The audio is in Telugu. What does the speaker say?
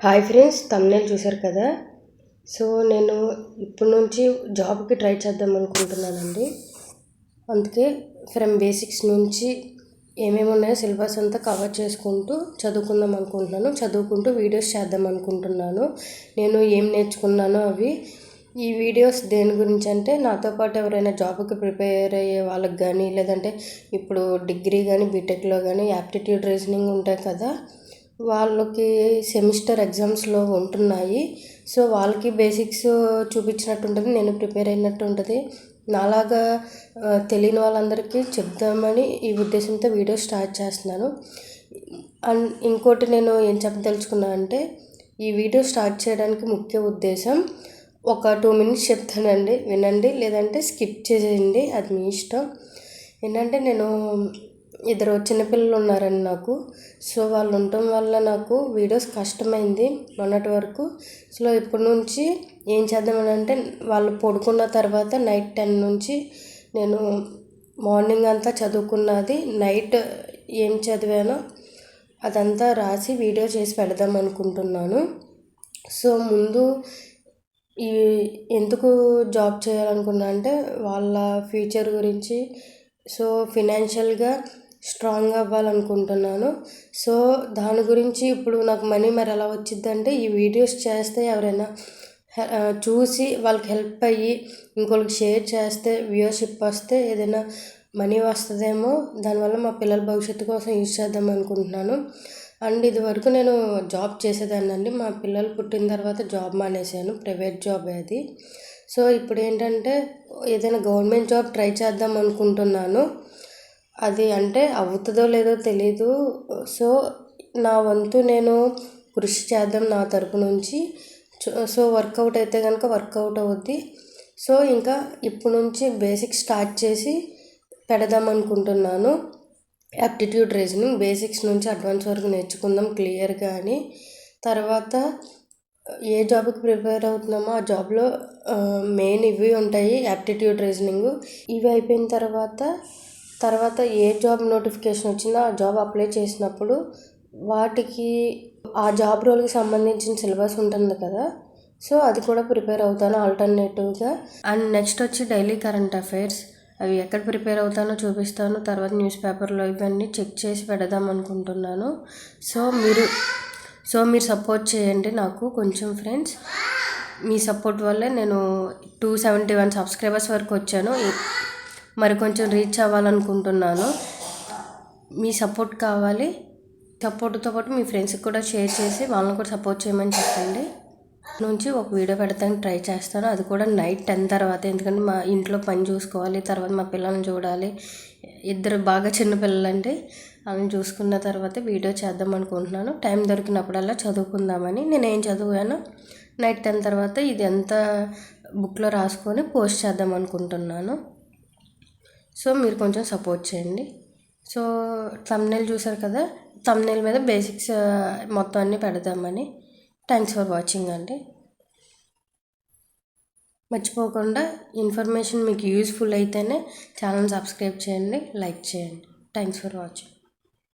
హాయ్ ఫ్రెండ్స్ తమ్నేల్ చూశారు కదా? సో నేను ఇప్పటి నుంచి జాబ్కి ట్రై చేద్దాం అనుకుంటున్నానండి. అందుకే ఫ్రమ్ బేసిక్స్ నుంచి ఏమేమి ఉన్నాయో సిలబస్ అంతా కవర్ చేసుకుంటూ చదువుకుందాం అనుకుంటున్నాను. చదువుకుంటూ వీడియోస్ చేద్దాం అనుకుంటున్నాను. నేను ఏం నేర్చుకున్నానో అవి. ఈ వీడియోస్ దేని గురించి అంటే నాతో పాటు ఎవరైనా జాబ్కి ప్రిపేర్ అయ్యే వాళ్ళకి కానీ లేదంటే ఇప్పుడు డిగ్రీ కానీ బీటెక్లో కానీ యాప్టిట్యూడ్ రీజనింగ్ ఉంటాయి కదా వాళ్ళకి సెమిస్టర్ ఎగ్జామ్స్లో ఉంటున్నాయి. సో వాళ్ళకి బేసిక్స్ చూపించినట్టు ఉంటుంది నేను ప్రిపేర్ అయినట్టు ఉంటుంది నాలాగా తెలియని వాళ్ళందరికీ చెప్దామని ఈ ఉద్దేశంతో వీడియో స్టార్ట్ చేస్తున్నాను. అండ్ ఇంకోటి నేను ఏం చెప్పదలుచుకున్నా అంటే ఈ వీడియో స్టార్ట్ చేయడానికి ముఖ్య ఉద్దేశం ఒక టూ మినిట్స్ చెప్తానండి. వినండి లేదంటే స్కిప్ చేసేయండి. అది మీ ఇష్టం. ఏంటంటే నేను ఇద్దరు చిన్నపిల్లలు ఉన్నారండి నాకు. సో వాళ్ళు ఉండటం వల్ల నాకు వీడియోస్ కష్టమైంది మొన్నటి వరకు. సో ఇప్పటి నుంచి ఏం చేద్దామని అంటే వాళ్ళు పడుకున్న తర్వాత నైట్ టెన్ నుంచి నేను మార్నింగ్ అంతా చదువుకున్నది నైట్ ఏం చదివానో అదంతా రాసి వీడియో చేసి పెడదాం అనుకుంటున్నాను. సో ముందు ఈ ఎందుకు జాబ్ చేయాలనుకున్నా అంటే వాళ్ళ ఫ్యూచర్ గురించి. సో ఫినాన్షియల్గా స్ట్రాంగ్ అవ్వాలనుకుంటున్నాను. సో దాని గురించి ఇప్పుడు నాకు మనీ మరి ఎలా వచ్చిందంటే ఈ వీడియోస్ చేస్తే ఎవరైనా చూసి వాళ్ళకి హెల్ప్ అయ్యి ఇంకొకరికి షేర్ చేస్తే వ్యూవర్షిప్ వస్తే ఏదైనా మనీ వస్తుందేమో దానివల్ల మా పిల్లల భవిష్యత్తు కోసం యూజ్ చేద్దాం అనుకుంటున్నాను. అండ్ ఇది వరకు నేను జాబ్ చేసేదాన్ని అండి. మా పిల్లలు పుట్టిన తర్వాత జాబ్ మానేశాను ప్రైవేట్ జాబ్ అది. సో ఇప్పుడు ఏంటంటే ఏదైనా గవర్నమెంట్ జాబ్ ట్రై చేద్దాం అనుకుంటున్నాను. అది అంటే అవుతుందో లేదో తెలీదు. సో నా వంతు నేను కృషి చేద్దాం నా తరపు నుంచి. సో వర్కౌట్ అయితే కనుక వర్కౌట్ అవుద్ది. సో ఇంకా ఇప్పుడు నుంచి బేసిక్ స్టార్ట్ చేసి పెడదాం అనుకుంటున్నాను. యాప్టిట్యూడ్ రీజనింగ్ బేసిక్స్ నుంచి అడ్వాన్స్ వరకు నేర్చుకుందాం క్లియర్గా అని తర్వాత ఏ జాబ్కి ప్రిపేర్ అవుతున్నామో ఆ జాబ్లో మెయిన్ ఇవి ఉంటాయి యాప్టిట్యూడ్ రీజనింగ్. ఇవి అయిపోయిన తర్వాత తర్వాత ఏ జాబ్ నోటిఫికేషన్ వచ్చినా ఆ జాబ్ అప్లై చేసినప్పుడు వాటికి ఆ జాబ్ రోల్కి సంబంధించిన సిలబస్ ఉంటుంది కదా. సో అది కూడా ప్రిపేర్ అవుతాను ఆల్టర్నేటివ్గా. అండ్ నెక్స్ట్ వచ్చి డైలీ కరెంట్ అఫైర్స్. అవి ఎక్కడ ప్రిపేర్ అవుతానో చూపిస్తాను. తర్వాత న్యూస్ పేపర్లో ఇవన్నీ చెక్ చేసి పెడదాం అనుకుంటున్నాను. సో మీరు సో మీరు సపోర్ట్ చేయండి నాకు కొంచెం ఫ్రెండ్స్. మీ సపోర్ట్ వల్లే నేను టూ సెవెంటీ వన్ సబ్స్క్రైబర్స్ వరకు వచ్చాను. మరి కొంచెం రీచ్ అవ్వాలనుకుంటున్నాను. మీ సపోర్ట్ కావాలి. సపోర్ట్తో పాటు మీ ఫ్రెండ్స్కి కూడా షేర్ చేసి వాళ్ళని కూడా సపోర్ట్ చేయమని చెప్పండి. నుంచి ఒక వీడియో పెడతానికి ట్రై చేస్తాను. అది కూడా నైట్ టెన్ తర్వాత. ఎందుకంటే మా ఇంట్లో పని చూసుకోవాలి తర్వాత మా పిల్లల్ని చూడాలి. ఇద్దరు బాగా చిన్న పిల్లలండి వాళ్ళని చూసుకున్న తర్వాత వీడియో చేద్దాం అనుకుంటున్నాను. టైం దొరికినప్పుడల్లా చదువుకుందామని. నేను ఏం చదివాను నైట్ టెన్ తర్వాత ఇది ఎంత బుక్లో రాసుకొని పోస్ట్ చేద్దాం అనుకుంటున్నాను. సో మీరు కొంచెం సపోర్ట్ చేయండి. సో తమ్నెల్ చూసారు కదా? తమ్నెల్ మీద బేసిక్స్ మొత్తం అన్నీ పెడదామని. థ్యాంక్స్ ఫర్ వాచింగ్ అండి. మర్చిపోకుండా ఇన్ఫర్మేషన్ మీకు యూస్ఫుల్ అయితేనే ఛానల్ సబ్స్క్రైబ్ చేయండి లైక్ చేయండి. Thanks for watching